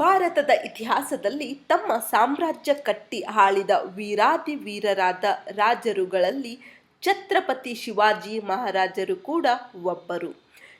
ಭಾರತದ ಇತಿಹಾಸದಲ್ಲಿ ತಮ್ಮ ಸಾಮ್ರಾಜ್ಯ ಕಟ್ಟಿ ಆಳಿದ ವೀರಾದಿ ವೀರರಾದ ರಾಜರುಗಳಲ್ಲಿ ಛತ್ರಪತಿ ಶಿವಾಜಿ ಮಹಾರಾಜರು ಕೂಡ ಒಬ್ಬರು.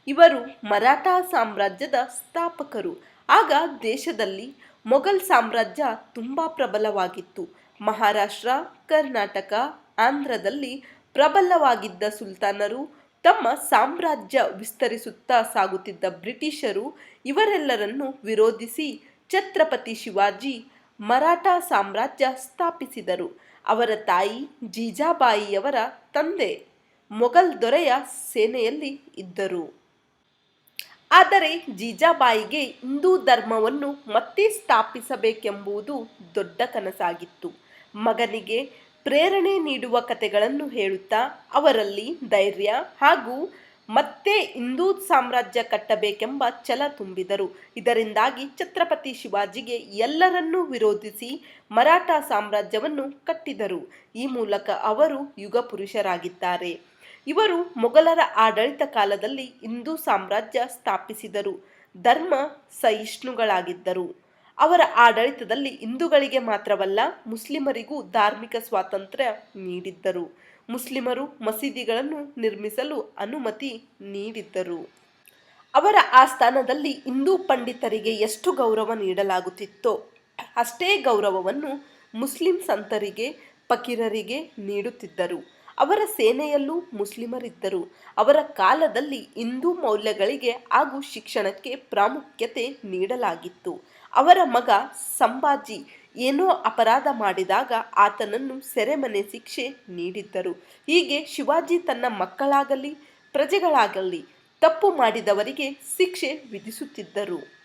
ಇವರು ಮರಾಠ ಸಾಮ್ರಾಜ್ಯದ ಸ್ಥಾಪಕರು. ಆಗ ದೇಶದಲ್ಲಿ ಮೊಘಲ್ ಸಾಮ್ರಾಜ್ಯ ತುಂಬ ಪ್ರಬಲವಾಗಿತ್ತು. ಮಹಾರಾಷ್ಟ್ರ, ಕರ್ನಾಟಕ, ಆಂಧ್ರದಲ್ಲಿ ಪ್ರಬಲವಾಗಿದ್ದ ಸುಲ್ತಾನರು, ತಮ್ಮ ಸಾಮ್ರಾಜ್ಯ ವಿಸ್ತರಿಸುತ್ತಾ ಸಾಗುತ್ತಿದ್ದ ಬ್ರಿಟಿಷರು ಇವರೆಲ್ಲರನ್ನು ವಿರೋಧಿಸಿ ಛತ್ರಪತಿ ಶಿವಾಜಿ ಮರಾಠ ಸಾಮ್ರಾಜ್ಯ ಸ್ಥಾಪಿಸಿದರು. ಅವರ ತಾಯಿ ಜೀಜಾಬಾಯಿಯವರ ತಂದೆ, ಮೊಘಲ್ ದೊರೆಯ ಸೇನೆಯಲ್ಲಿ ಇದ್ದರು. ಆದರೆ ಜೀಜಾಬಾಯಿಗೆ ಹಿಂದೂ ಧರ್ಮವನ್ನು ಮತ್ತೆ ಸ್ಥಾಪಿಸಬೇಕೆಂಬುದು ದೊಡ್ಡ ಕನಸಾಗಿತ್ತು. ಮಗನಿಗೆ ಪ್ರೇರಣೆ ನೀಡುವ ಕಥೆಗಳನ್ನು ಹೇಳುತ್ತಾ ಅವರಲ್ಲಿ ಧೈರ್ಯ ಹಾಗೂ ಮತ್ತೆ ಹಿಂದೂ ಸಾಮ್ರಾಜ್ಯ ಕಟ್ಟಬೇಕೆಂಬ ಛಲ ತುಂಬಿದರು. ಇದರಿಂದಾಗಿ ಛತ್ರಪತಿ ಶಿವಾಜಿಗೆ ಎಲ್ಲರನ್ನೂ ವಿರೋಧಿಸಿ ಮರಾಠ ಸಾಮ್ರಾಜ್ಯವನ್ನು ಕಟ್ಟಿದರು. ಈ ಮೂಲಕ ಅವರು ಯುಗ ಪುರುಷರಾಗಿದ್ದಾರೆ. ಇವರು ಮೊಘಲರ ಆಡಳಿತ ಕಾಲದಲ್ಲಿ ಹಿಂದೂ ಸಾಮ್ರಾಜ್ಯ ಸ್ಥಾಪಿಸಿದರು. ಧರ್ಮ ಸಹಿಷ್ಣುಗಳಾಗಿದ್ದರು. ಅವರ ಆಡಳಿತದಲ್ಲಿ ಹಿಂದೂಗಳಿಗೆ ಮಾತ್ರವಲ್ಲ ಮುಸ್ಲಿಮರಿಗೂ ಧಾರ್ಮಿಕ ಸ್ವಾತಂತ್ರ್ಯ ನೀಡಿದ್ದರು. ಮುಸ್ಲಿಮರು ಮಸೀದಿಗಳನ್ನು ನಿರ್ಮಿಸಲು ಅನುಮತಿ ನೀಡಿದ್ದರು. ಅವರ ಆ ಸ್ಥಾನದಲ್ಲಿ ಹಿಂದೂ ಪಂಡಿತರಿಗೆ ಎಷ್ಟು ಗೌರವ ನೀಡಲಾಗುತ್ತಿತ್ತೋ ಅಷ್ಟೇ ಗೌರವವನ್ನು ಮುಸ್ಲಿಂ ಸಂತರಿಗೆ, ಫಕೀರರಿಗೆ ನೀಡುತ್ತಿದ್ದರು. ಅವರ ಸೇನೆಯಲ್ಲೂ ಮುಸ್ಲಿಮರಿದ್ದರು. ಅವರ ಕಾಲದಲ್ಲಿ ಹಿಂದೂ ಮೌಲ್ಯಗಳಿಗೆ ಹಾಗೂ ಶಿಕ್ಷಣಕ್ಕೆ ಪ್ರಾಮುಖ್ಯತೆ ನೀಡಲಾಗಿತ್ತು. ಅವರ ಮಗ ಸಂಭಾಜಿ ಏನೋ ಅಪರಾಧ ಮಾಡಿದಾಗ ಆತನನ್ನು ಸೆರೆಮನೆ ಶಿಕ್ಷೆ ನೀಡಿದ್ದರು. ಹೀಗೆ ಶಿವಾಜಿ ತನ್ನ ಮಕ್ಕಳಾಗಲಿ, ಪ್ರಜೆಗಳಾಗಲಿ ತಪ್ಪು ಮಾಡಿದವರಿಗೆ ಶಿಕ್ಷೆ ವಿಧಿಸುತ್ತಿದ್ದರು.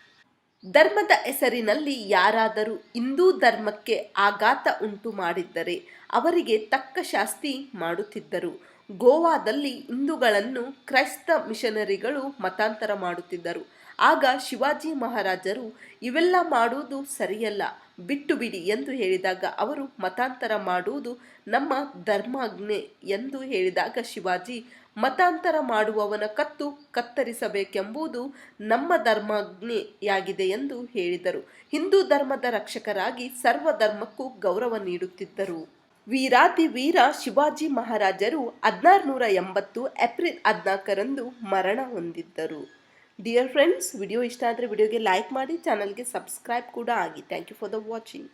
ಧರ್ಮದ ಹೆಸರಿನಲ್ಲಿ ಯಾರಾದರೂ ಹಿಂದೂ ಧರ್ಮಕ್ಕೆ ಆಘಾತ ಉಂಟು ಮಾಡಿದ್ದರೆ ಅವರಿಗೆ ತಕ್ಕ ಶಾಸ್ತಿ ಮಾಡುತ್ತಿದ್ದರು. ಗೋವಾದಲ್ಲಿ ಹಿಂದೂಗಳನ್ನು ಕ್ರೈಸ್ತ ಮಿಷನರಿಗಳು ಮತಾಂತರ ಮಾಡುತ್ತಿದ್ದರು. ಆಗ ಶಿವಾಜಿ ಮಹಾರಾಜರು, ಇವೆಲ್ಲ ಮಾಡುವುದು ಸರಿಯಲ್ಲ, ಬಿಟ್ಟು ಬಿಡಿ ಎಂದು ಹೇಳಿದಾಗ ಅವರು ಮತಾಂತರ ಮಾಡುವುದು ನಮ್ಮ ಧರ್ಮಾಜ್ಞೆ ಎಂದು ಹೇಳಿದಾಗ ಶಿವಾಜಿ, ಮತಾಂತರ ಮಾಡುವವನ ಕತ್ತು ಕತ್ತರಿಸಬೇಕೆಂಬುದು ನಮ್ಮ ಧರ್ಮಾಜ್ಞೆಯಾಗಿದೆ ಎಂದು ಹೇಳಿದರು. ಹಿಂದೂ ಧರ್ಮದ ರಕ್ಷಕರಾಗಿ ಸರ್ವ ಧರ್ಮಕ್ಕೂ ಗೌರವ ನೀಡುತ್ತಿದ್ದರು. ವೀರಾದಿ ವೀರ ಶಿವಾಜಿ ಮಹಾರಾಜರು ಹದಿನಾರುನೂರ ಎಂಬತ್ತು ಏಪ್ರಿಲ್ ಹದಿನಾಲ್ಕರಂದು ಮರಣ ಹೊಂದಿದ್ದರು. ಡಿಯರ್ ಫ್ರೆಂಡ್ಸ್ ವಿಡಿಯೋ ಇಷ್ಟ ಆದರೆ ವಿಡಿಯೋಗೆ ಲೈಕ್ ಮಾಡಿ ಚಾನಲ್ಗೆ ಸಬ್ಸ್ಕ್ರೈಬ್ ಕೂಡ ಆಗಿ. Thank you for the watching